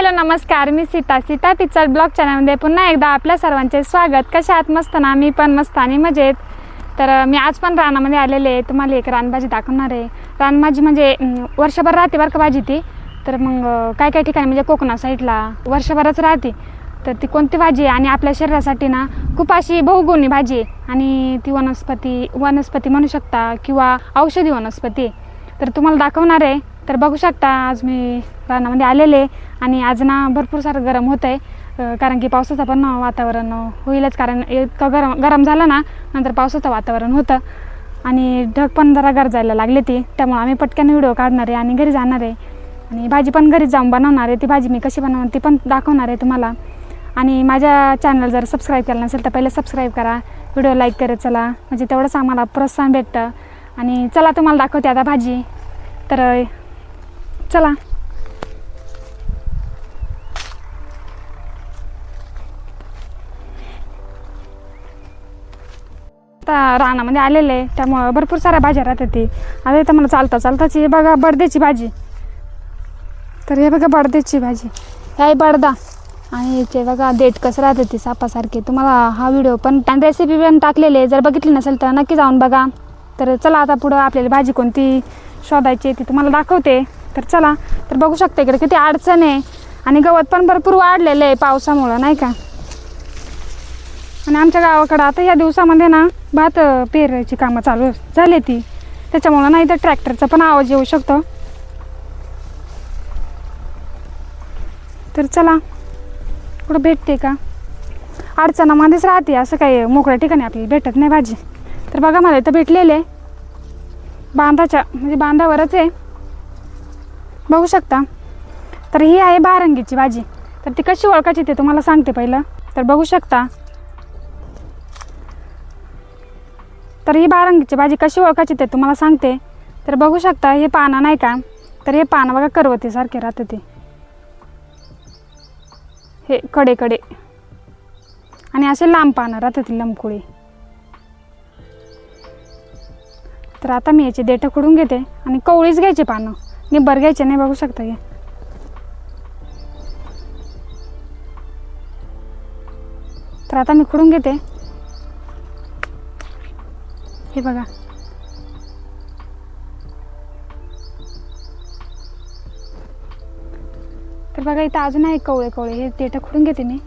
Hello नमस्कार. मी Sita. Sita teacher blog चॅनलमध्ये पुन्हा एकदा आपल्या सर्वांचे स्वागत. कशा आहात? मस्त ना? मी पण मस्त आणि मजेत. तर मी आज पण रानामध्ये आलेले आहे. तुम्हाला एक रानभाजी दाखवणार आहे. रानभाजी म्हणजे वर्षभर राहते बरं का भाजी ती. तर मग काय काय ठिकाणी? म्हणजे कोकणा साईडला. वर्षभरच राहते. तर ती कोणती भाजी आहे? आणि आपल्या शरीरासाठी ना खूप अशी बहुगुणी भाजी आहे. आणि ती वनस्पती वनस्पती म्हणू शकता किंवा औषधी वनस्पती आहे. तर तुम्हाला दाखवणार आहे. तर बघू शकता आज मी रानामध्ये आलेले आणि आज ना भरपूर सारं गरम होतं आहे कारण की पावसाचं पण वातावरण होईलच कारण इतकं गरम गरम झालं ना नंतर पावसाचं वातावरण होतं. आणि ढग पण जरा गरजायला लागले ती त्यामुळे आम्ही पटकन व्हिडिओ काढणार आहे आणि घरी जाणार आहे. आणि भाजी पण घरीच जाऊन बनवणार आहे ती भाजी मी कशी बनवणार ती पण दाखवणार आहे तुम्हाला. आणि माझ्या चॅनल जर सबस्क्राईब केलं नसेल तर पहिले सबस्क्राईब करा व्हिडिओ लाईक करत चला म्हणजे तेवढंच आम्हाला प्रोत्साहन भेटतं. आणि चला तुम्हाला दाखवते आता भाजी. तर चला. आता रानामध्ये आलेले आहे, त्यामुळं भरपूर साऱ्या भाज्या राहतात ती. आता इथं मला चालता चालताच हे बघा बडद्याची भाजी. तर हे बघा बडद्याची भाजी. हे आहे बडदा. आणि याचे बघा देठ कसं राहते ती सापासारखे. तुम्हाला हा व्हिडिओ पण रेसिपी पण टाकलेले आहे. जर बघितली नसेल तर नक्की जाऊन बघा. तर चला आता पुढं आपल्याला भाजी कोणती शोधायची आहे ती तुम्हाला दाखवते. तर चला तर बघू शकता इकडे किती अडचण आहे. आणि गवत पण भरपूर वाढलेलं आहे पावसामुळं नाही का? आणि आमच्या गावाकडं आता या दिवसामध्ये ना भात पेरायची कामं चालू झाली ती. त्याच्यामुळं नाही तर ट्रॅक्टरचा पण आवाज येऊ शकतो. तर चला कुठं भेटते का? अडचणामध्येच राहते असं काही मोकळ्या ठिकाणी आपल्याला भेटत नाही भाजी. तर बघा मला इथं भेटलेले. बांधाच्या म्हणजे बांधावरच आहे. बघू शकता. तर ही आहे बारंगीची भाजी. तर ती कशी ओळखायची ते तुम्हाला सांगते पहिलं. तर बघू शकता. तर ही बारंगीची भाजी कशी ओळखायची ते तुम्हाला सांगते. तर बघू शकता हे पानं नाही का? तर हे पानं बघा करवतीसारखे राहते ते. हे कडे कडे आणि असे लांब पानं राहतात ती लंबकुळी तर आता मी याची देठं खुडून घेते आणि कवळीच घ्यायची पानं. निब्बर घ्यायचे नाही बघू शकता हे तर आता मी खुडून घेते. हे बघा. तर बघा इथं अजून आहे कवळे कवळे हे देठं खुडून घेते मी.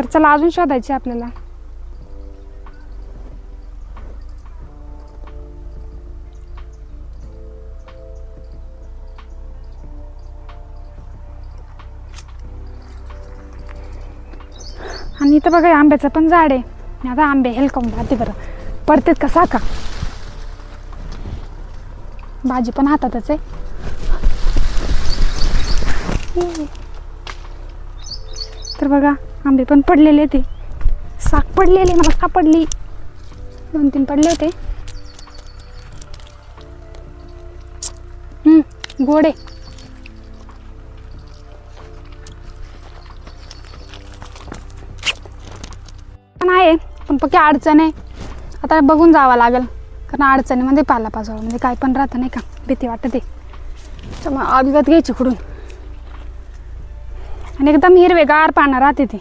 तर चला अजून शोधायचे आपल्याला. आणि इथं बघा आंब्याचं पण झाड आहे. आता आंबे हेलकावून राहते बरं. पडतेत कसा का भाजी पण हातातच आहे. तर बघा आंबे पण पडलेले ते साख पडलेले मला सापडली. दोन तीन पडले होते. गोडे पण आहे पण पक्की अडचण आहे. आता बघून जावं लागेल. कारण अडचणीमध्ये पाला पाचोळा म्हणजे काय पण राहतं नाही का? भीती वाटते. त्यामुळे अभिगत घ्यायची खुडून आणि एकदम हिरवेगार पानं राहते ती.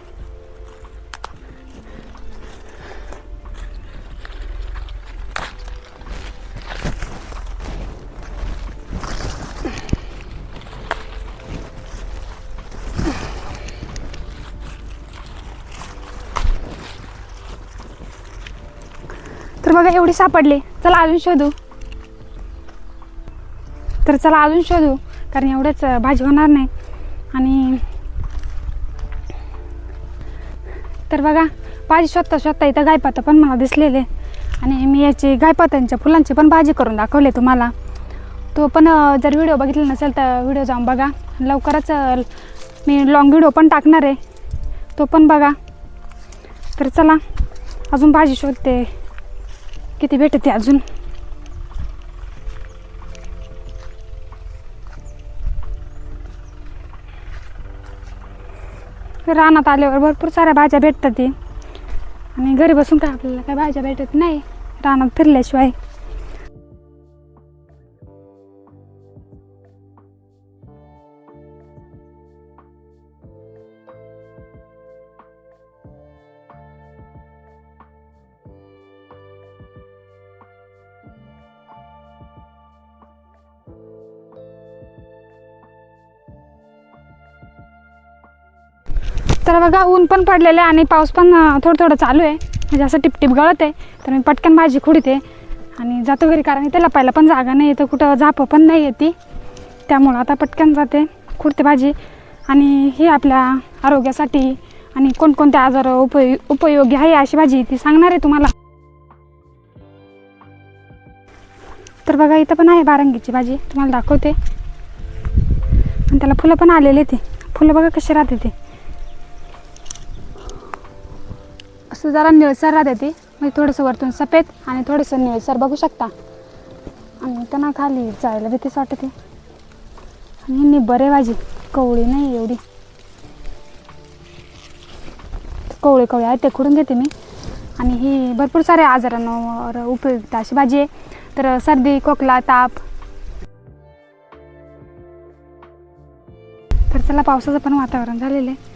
एवढी सापडली. चला अजून शोधू. तर चला अजून शोधू कारण एवढंच भाजी होणार नाही. आणि तर बघा भाजी शोधता शोधता इथं गायपातं पण मला दिसलेले. आणि मी याची गायपात्यांच्या फुलांची पण भाजी करून दाखवले तुम्हाला. तो पण जर व्हिडिओ बघितला नसेल तर व्हिडिओ जाऊन बघा. लवकरच मी लॉंग व्हिडिओ पण टाकणार आहे. तो पण बघा. तर चला अजून भाजी शोधते. किती भेटते अजून? रानात आल्यावर भरपूर साऱ्या भाज्या भेटतात आणि घरी बसून काय आपल्याला काय भाज्या भेटत नाही. रानात फिरल्याशिवाय. तर बघा ऊन पण पडलेलं आहे आणि पाऊस पण थोडं थोडं चालू आहे. म्हणजे असं टिपटिप गळत आहे. तर मी पटकन भाजी खुडते आणि जातो घरी कारण इथे लपायला पण जागा नाही येतं कुठं झापं पण नाही येते त्यामुळं आता पटकन जाते खुडते भाजी. आणि ही आपल्या आरोग्यासाठी आणि कोणकोणते आजार उपयो उपयोगी आहे अशी भाजी ती सांगणार आहे तुम्हाला. तर बघा इथं पण आहे बारंगीची भाजी. तुम्हाला दाखवते. आणि त्याला फुलं पण आलेले ते. फुलं बघा कशी राहते ते. असं जरा निळसर राहते ती. म्हणजे थोडंसं वरतून सफेद आणि थोडंसं निळसर. बघू शकता. आणि त्यांना खाली जायला भीतीच वाटते. आणि निब्बर आहे भाजी. कवळी नाही एवढी. कवळे कवळे आहे ते खुडून घेते मी. आणि ही भरपूर साऱ्या आजारांवर उपयुक्त अशी भाजी आहे. तर सर्दी खोकला ताप. तर चला पावसाचं पण वातावरण झालेलं आहे.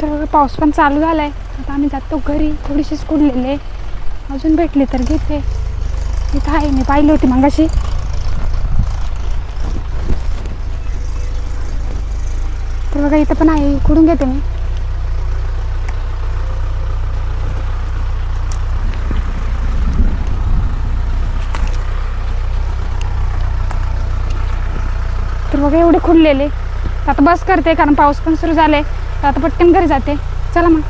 तर पाऊस पण चालू झाला आहे आता आम्ही जातो घरी. थोडीशीच कुडलेले अजून भेटली तर घेते. इथं आहे मी. पाहिली होती मगाशी. तर बघा इथं पण आहे. कुडून घेते मी. तर बघा एवढे खुडलेले. आता बस करते कारण पाऊस पण सुरू झाले तर आता पटकन घरी जाते. चला मग.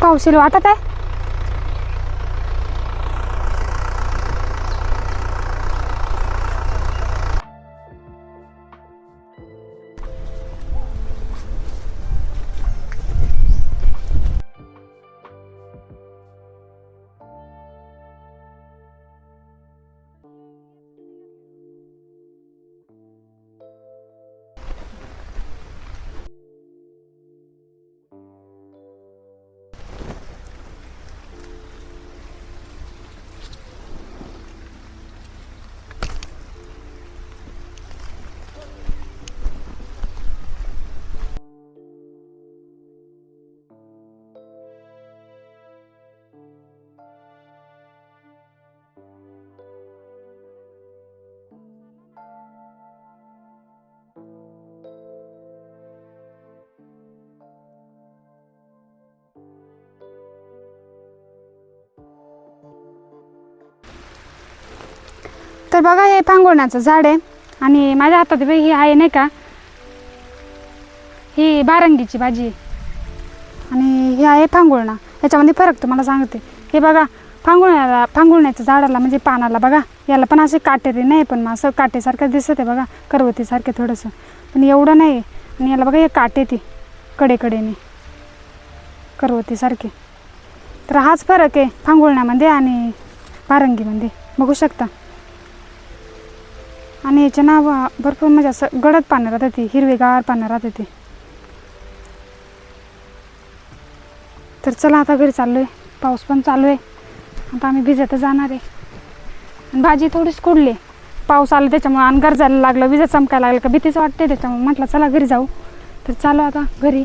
पाऊस वाटत आहे तर बघा हे पांगोळण्याचं झाड आहे. आणि माझ्या हातात ही आहे नाही का? ही बारंगीची भाजी आहे. आणि ही आहे फांगुळणा याच्यामध्ये फरक तुम्हाला सांगते. हे बघा फांगुळण्याला फांगुळण्याच्या झाडाला म्हणजे पानाला बघा. याला पण असे काटेरी नाही पण मग असं काटेसारखं दिसत आहे बघा. करवतीसारखे थोडंसं. पण एवढं नाही. आणि याला बघा हे काटे ती कडेकडेने. करवतीसारखे. तर हाच फरक आहे फांगुळण्यामध्ये आणि बारंगीमध्ये. बघू शकता. आणि याच्या नाव भरपूर म्हणजे असं गडद पानं राहतात ती हिरवेगार पानं राहतात ती. तर चला आता घरी चाललो आहे पाऊस पण चालू आहे आता आम्ही भिजत जाणार आहे. आणि भाजी थोडीच कुडली. पाऊस आला त्याच्यामुळे आणि गरजायला लागलं. विजा चमकायला लागलं का भीतीच वाटते त्याच्यामुळे. म्हटलं चला घरी जाऊ. तर चालू आता घरी.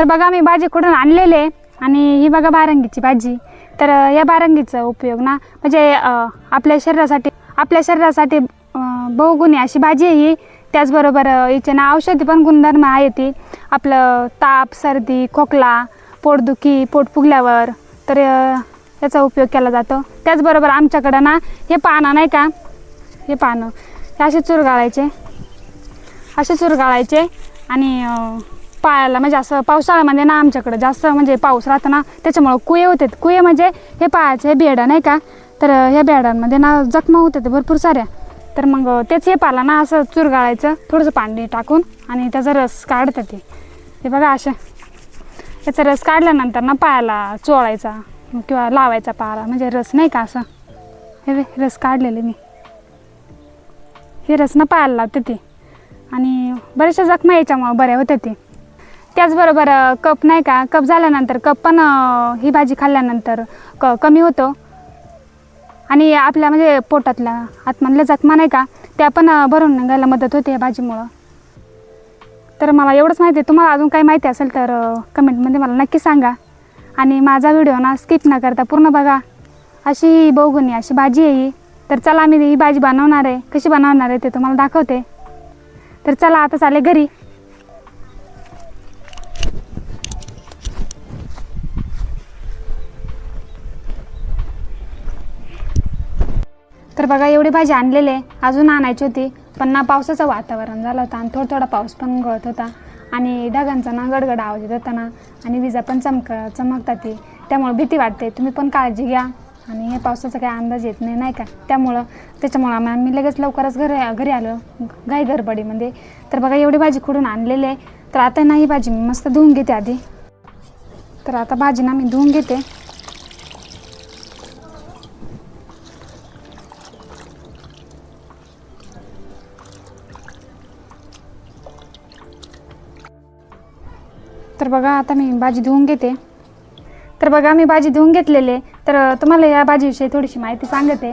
तर बघा मी भाजी कुठून आणलेले आणि ही बघा बारंगीची भाजी. तर या बारंगीचा उपयोग ना म्हणजे आपल्या शरीरासाठी आपल्या शरीरासाठी बहुगुणी अशी भाजी आहे ही. त्याचबरोबर हिचे ना औषधी पण गुणधर्म आहे ती आपलं ताप सर्दी खोकला पोटदुखी पोट फुगल्यावर. तर याचा उपयोग केला जातो. त्याचबरोबर आमच्याकडं ना हे पानं नाही का? हे पानं. हे असे चुरगाळायचे. असे चुरगाळायचे आणि पाळायला पायाला म्हणजे असं पावसाळ्यामध्ये ना आमच्याकडे जास्त म्हणजे पाऊस राहतो ना त्याच्यामुळं कुये होते. कुये म्हणजे हे पायाचे हे बेडा नाही का? तर ह्या बेडांमध्ये ना जखमा होते भरपूर साऱ्या. तर मग त्याच तेच हे पाला ना असं चुरगाळायचं थोडंसं पाणी टाकून आणि त्याचा रस काढतात ते. हे बघा अशा. याचा रस काढल्यानंतर ना पायाला चोळायचा किंवा लावायचा पायाला म्हणजे रस नाही का असं? हे रस काढलेले मी. हे रस ना पायाला लावते ते. आणि बऱ्याचशा जखमा याच्यामुळं बऱ्या होत्या ते. त्याचबरोबर कप नाही का? कप झाल्यानंतर कप पण ही भाजी खाल्ल्यानंतर क कमी होतो. आणि आपल्या म्हणजे पोटातल्या आतमधल्या जखमा नाही का? त्या पण भरून निघायला मदत होते या भाजीमुळं. तर मला एवढंच माहिती आहे. तुम्हाला अजून काही माहिती असेल तर कमेंटमध्ये मला नक्की सांगा. आणि माझा व्हिडिओ ना स्किप न करता पूर्ण बघा. अशी ही बहुगुणी अशी भाजी आहे ही. तर चला मी ही भाजी बनवणार आहे. कशी बनवणार आहे ते तुम्हाला दाखवते. तर चला आता चाले घरी. तर बघा एवढी भाजी आणलेली आहे. अजून आणायची होती पण ना पावसाचं वातावरण झालं होतं आणि थोडा थोडा पाऊस पण गळत होता. आणि ढगांचा ना गडगड आवाज येत होता ना आणि विजा पण चमक चमकतात ती. त्यामुळं भीती वाटते. तुम्ही पण काळजी घ्या. आणि हे पावसाचा काही अंदाज येत नाही नाही का? त्यामुळं त्याच्यामुळं आम्ही आम्ही लगेच लवकरच घरी घरी आलो. घाई गडबडीमध्ये म्हणजे. तर बघा एवढी भाजी खुडून आणलेली आहे. तर आता ना ही भाजी मी मस्त धुवून घेते आधी. तर आता भाजी ना मी धुवून घेते. तर बघा आता मी भाजी धुवून घेते. तर बघा मी भाजी धुवून घेतलेली तर तुम्हाला या भाजीविषयी थोडीशी माहिती सांगते.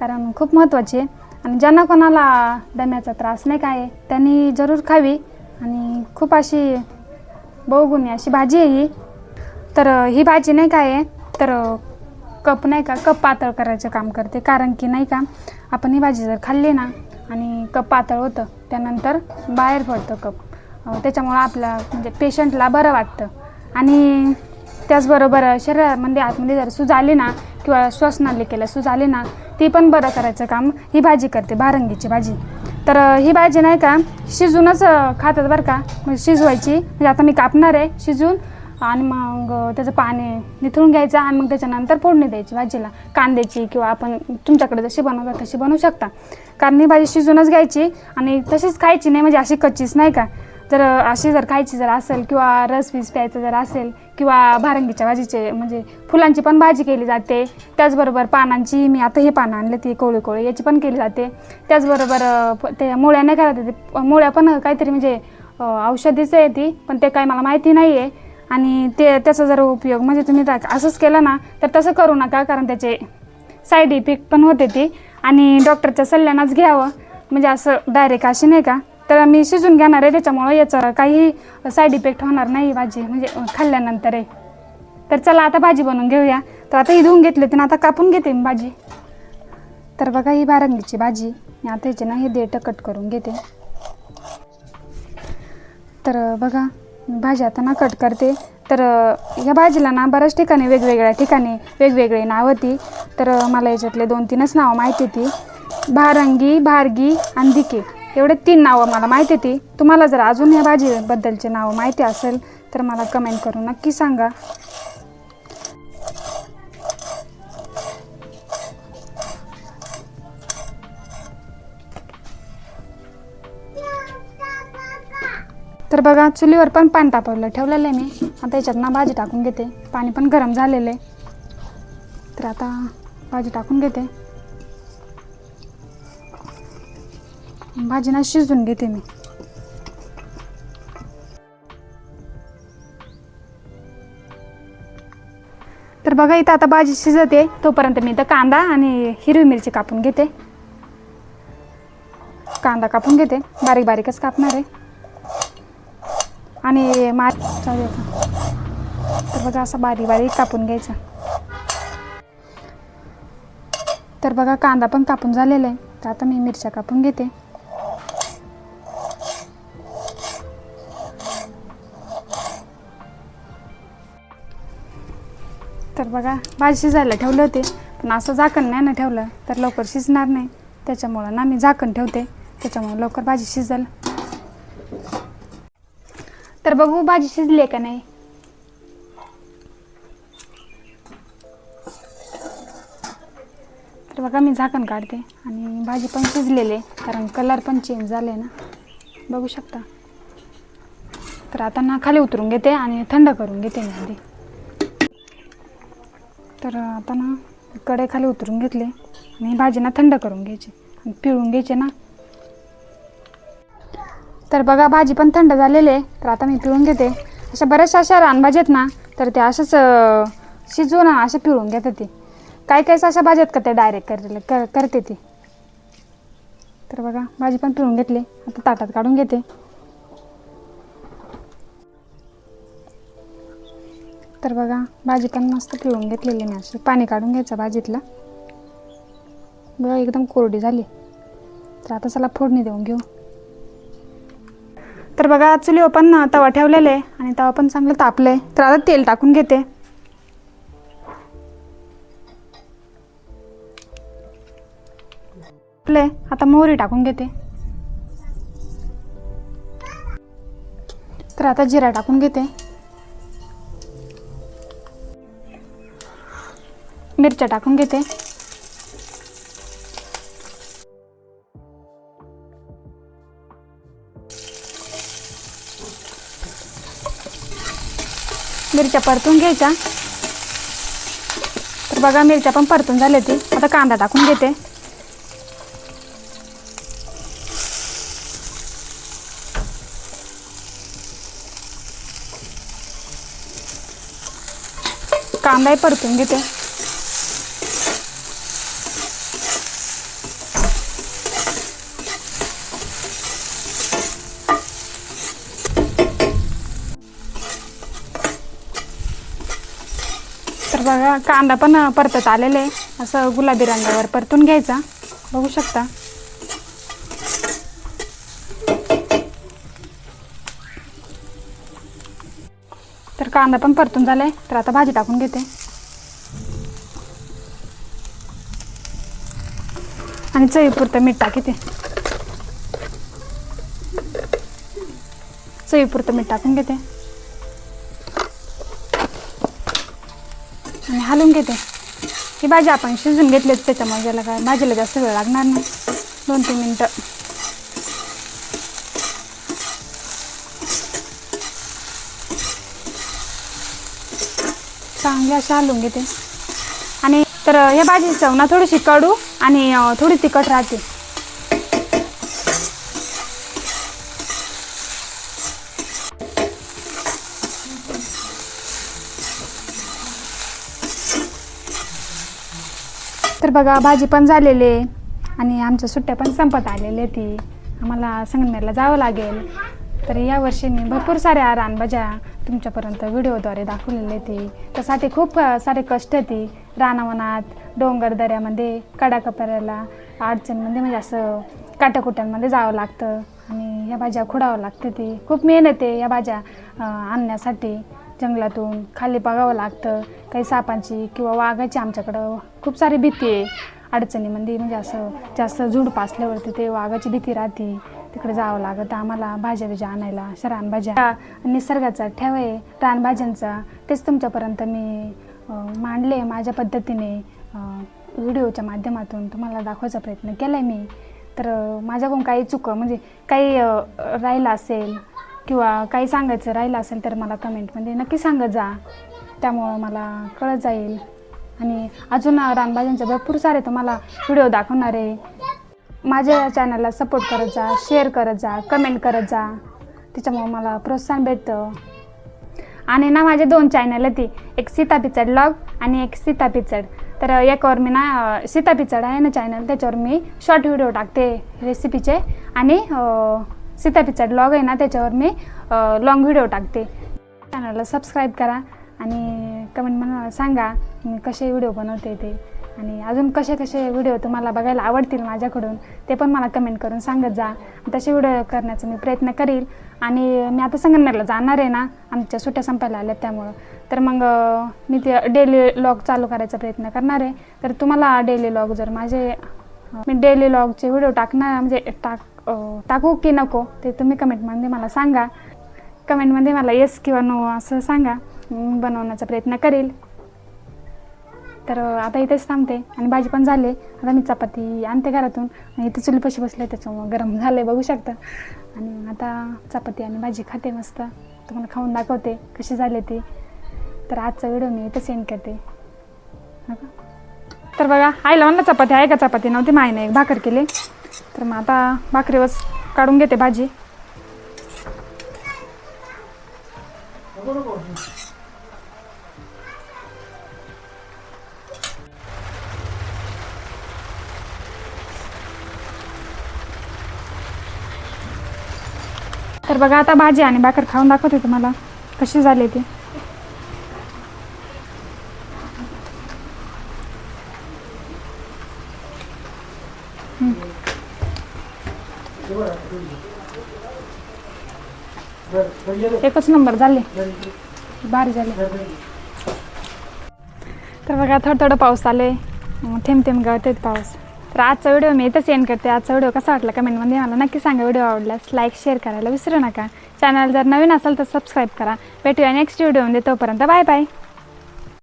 कारण खूप महत्त्वाची आहे. आणि ज्यांना कोणाला दम्याचा त्रास नाही काय आहे, त्यांनी जरूर खावी. आणि खूप अशी बहुगुणी अशी भाजी आहे ही. तर ही भाजी नाही काय आहे तर कप नाही का कप पातळ करायचं काम करते. कारण की नाही का आपण ही भाजी जर खाल्ली ना आणि कप पातळ होतं त्यानंतर बाहेर पडतं कप. त्याच्यामुळं आपला म्हणजे पेशंटला बरं वाटतं. आणि त्याचबरोबर शरीरामध्ये म्हणजे आतमध्ये जर सूज आली ना किंवा श्वसनालिकेला सूज आली ना ती पण बरं करायचं काम. ही भाजी करते बारंगीची भाजी. तर ही भाजी नाही का शिजूनच खातात बरं का. म्हणजे शिजवायची. म्हणजे आता मी कापणार आहे शिजून. आणि मग त्याचं पाणी निथळून घ्यायचं आणि मग त्याच्यानंतर फोडणी द्यायची भाजीला. कांद्याची किंवा आपण तुमच्याकडे जशी बनवता तशी बनवू शकता. कारण ही भाजी शिजूनच घ्यायची आणि तशीच खायची नाही म्हणजे अशी कच्चीच नाही का. जर अशी जर खायची जर असेल किंवा रस पीस प्यायचं जर असेल किंवा भारंगीच्या भाजीचे म्हणजे फुलांची पण भाजी केली जाते. त्याचबरोबर पानांची मी आता हे पानं आणले ती कोळी कोळी याची पण केली जाते. त्याचबरोबर प- ते मुळ्या नाही करायचं ते मुळ्या पण काहीतरी म्हणजे औषधीच औषधीचं आहे ती पण ते काही मला माहिती नाही आहे आणि ते त्याचा जर उपयोग म्हणजे तुम्ही असंच केलं ना तर तसं करू नका कारण त्याचे साईड इफेक्ट पण होते ती. आणि डॉक्टरच्या सल्ल्यानंच घ्यावं. म्हणजे असं डायरेक्ट अशी नाही का? तर मी शिजून घेणार आहे त्याच्यामुळं याचं काही साईड इफेक्ट होणार नाही भाजी म्हणजे खाल्ल्यानंतर आहे. तर चला आता भाजी बनवून घेऊया. तर आता ही धुवून घेतली होती ना आता कापून घेते मी भाजी. तर बघा ही बारंगीची भाजी. मी आता याचे ना हे देठ कट करून घेते. तर बघा भाजी आता ना कट करते. तर या भाजीला ना बऱ्याच ठिकाणी वेगवेगळ्या ठिकाणी वेगवेगळे नाव ती तर मला याच्यातले दोन तीनच नावं माहिती ती भारंगी भारगी आणि दिके. एवढे तीन नावं मला माहिती ती. तुम्हाला जर अजून या भाजीबद्दलचे नावं माहिती असेल तर मला कमेंट करून नक्की सांगा. तर बघा चुलीवर पण पाणी तापवलं ठेवलेलं आहे मी. आता याच्यात ना भाजी टाकून घेते. पाणी पण गरम झालेलं आहे. तर आता भाजी टाकून घेते. भाजीना शिजून घेते मी. तर बघा इथं आता भाजी शिजते. तोपर्यंत मी इथं कांदा आणि हिरवी मिरची कापून घेते. कांदा कापून घेते. बारीक बारीकच कापणार आहे. आणि मार तर बघा असं बारीक बारीक कापून घ्यायचं. तर बघा कांदा पण कापून झालेला आहे. तर आता मी मिरच्या कापून घेते. तर बघा भाजी शिजायला ठेवले होते. पण असं झाकण नाही ना ठेवलं तर लवकर शिजणार नाही. त्याच्यामुळं ना मी झाकण ठेवते. त्याच्यामुळं लवकर भाजी शिजल. तर बघू भाजी शिजली का नाही? तर बघा मी झाकण काढते आणि भाजी पण शिजलेली आहे कारण कलर पण चेंज झाले ना. बघू शकता. तर आता ना खाली उतरून घेते आणि थंड करून घेते मी आधी. तर आता ना कडे खाली उतरून घेतले. आणि भाजी ना थंड करून घ्यायची. आणि पिळून घ्यायचे ना. तर बघा भाजी पण थंड झालेली आहे. तर आता मी पिळून घेते. अशा बऱ्याचशा अशा रानभाज्या आहेत ना तर त्या अशाच शिजवू शिजवून ना अशा पिळून घेतात ती. काही काही अशा भाज्या आहेत का ते डायरेक्ट करले कर करते ती. तर बघा भाजी पण पिळून घेतली. आता ताटात काढून घेते. तर बघा भाजी पण मस्त पिळून घेतलेली मी अशी. पाणी काढून घ्यायचं भाजीतलं. बघा एकदम कोरडी झाली. तर आता चला फोडणी देऊन घेऊ. तर बघा चुलीवर पण तवा ठेवलेले आहे आणि तवा पण चांगलं तापले तर आता तेल टाकून घेते. आपले आता मोहरी टाकून घेते. तर आता जिरा टाकून घेते. मिरच्या टाकून घेते. मिरच्या परतून घ्यायच्या. तर बघा मिरच्या पण परतून झाल्या ती. आता कांदा टाकून घेते. कांदाही परतून घेते. कांदा पण परतत आलेला आहे. असं गुलाबी रंगावर परतून घ्यायचा. बघू शकता. तर कांदा पण परतून झालाय. तर आता भाजी टाकून घेते. आणि चवीपुरतं मीठ टाकते. चवीपुरतं मीठ टाकून घेते. भाजी आपण शिजून घेतलीच त्याच्यामुळे ज्याला काय भाजीला जास्त वेळ लागणार नाही. दोन तीन मिनटं. चांगली अशी हलवून घेते. आणि तर या भाजी चव ना थोडीशी कडू आणि थोडी तिखट राहते. तर बघा भाजी पण झालेली आहे. आणि आमच्या सुट्ट्या पण संपत आलेल्या ती आम्हाला संगमेरला जावं लागेल. तर यावर्षी मी भरपूर साऱ्या रानभाज्या तुमच्यापर्यंत व्हिडिओद्वारे दाखवलेले ती त्यासाठी खूप सारे कष्ट ती रानावनात डोंगर दऱ्यामध्ये कडाकपऱ्याला अडचणमध्ये म्हणजे असं काट्याकुट्यांमध्ये जावं लागतं. आणि ह्या भाज्या खुडावं लागते. ती खूप मेहनत आहे या भाज्या आणण्यासाठी. जंगलातून खाली बघावं लागतं. काही सापांची किंवा वाघाची आमच्याकडं खूप सारी भीती आहे. अडचणीमध्ये म्हणजे, म्हणजे असं जास्त झुडप असल्यावरती ते वाघाची भीती राहते. तिकडे जावं लागतं. आम्हाला भाज्या बिज्या आणायला अशा रानभाज्या निसर्गाचा ठेव आहे. रानभाज्यांचा. तेच तुमच्यापर्यंत मी मांडले माझ्या पद्धतीने. व्हिडिओच्या माध्यमातून तुम्हाला दाखवायचा प्रयत्न केला आहे मी. तर माझ्याकडून काही चुकं म्हणजे काही राहिलं असेल किंवा काही सांगायचं राहिलं असेल तर मला कमेंटमध्ये नक्की सांगत जा. त्यामुळं मला कळत जाईल. आणि अजून रानभाज्यांचे भरपूर सारे तुम्हाला व्हिडिओ दाखवणार आहे. माझ्या चॅनलला सपोर्ट करत जा शेअर करत जा कमेंट करत जा. त्याच्यामुळं मला प्रोत्साहन भेटतं. आणि ना माझे दोन चॅनल आहेत ती. एक सीता पिचड लॉग आणि एक सीता पिचड. तर याच्यावर मी ना सीता पिचड आहे ना चॅनल त्याच्यावर मी शॉर्ट व्हिडिओ टाकते रेसिपीचे आणि अं, सीता लॉग आहे ना त्याच्यावर मी लॉंग व्हिडिओ टाकते. चॅनलला सबस्क्राईब करा आणि कमेंट मला सांगा मी कसे व्हिडिओ बनवते ते. आणि अजून कसे कसे व्हिडिओ तुम्हाला बघायला आवडतील माझ्याकडून ते पण मला कमेंट करून सांगत जा. तसे व्हिडिओ करण्याचा मी प्रयत्न करील. आणि मी आता संगमनेरला जाणार आहे ना आमच्या सुट्ट्या संपायला आल्यात त्यामुळं. तर मग मी ते डेली लॉग चालू करायचा प्रयत्न करणार आहे. तर तुम्हाला डेली लॉग जर माझे मी डेली लॉगचे व्हिडिओ टाकणार म्हणजे टाक टाकू की नको? ते तुम्ही कमेंटमध्ये मला सांगा. कमेंटमध्ये मला येस किंवा नो असं सांगा. बनवण्याचा प्रयत्न करेल. तर आता इथेच थांबते. आणि भाजी पण झाली. आता मी चपाती आणते घरातून. इथे चुलीपाशी बसले त्याच्यामुळं गरम झालं बघू शकता. आणि आता चपाती आणि भाजी खाते मस्त. तुम्हाला खाऊन दाखवते कशी झाले ते. तर आजचा व्हिडिओ मी इथं सेंड करते. हो तर बघा आईला म्हणलं चपाती आहे का चपाती? नव्हती माईने एक भाकर केली. तर मग आता भाकरीवर काढून घेते भाजी. तर बघा आता भाजी आणि भाकर खाऊन दाखवते तुम्हाला कशी झाली ती. एकच नंबर झाले. भारी झाले. तर बघा थोडं थोडं पाऊस आले. थेंब थेंब गळते पाऊस. तर आजचा व्हिडिओ मी इथं सेंड करते. आजचा व्हिडिओ कसा वाटला कमेंटमध्ये मला नक्की सांगा. व्हिडिओ आवडल्यास लाईक शेअर करायला विसरू नका. चॅनल जर नवीन असेल तर सबस्क्राईब करा. भेटूया नेक्स्ट व्हिडिओमध्ये तोपर्यंत बाय बाय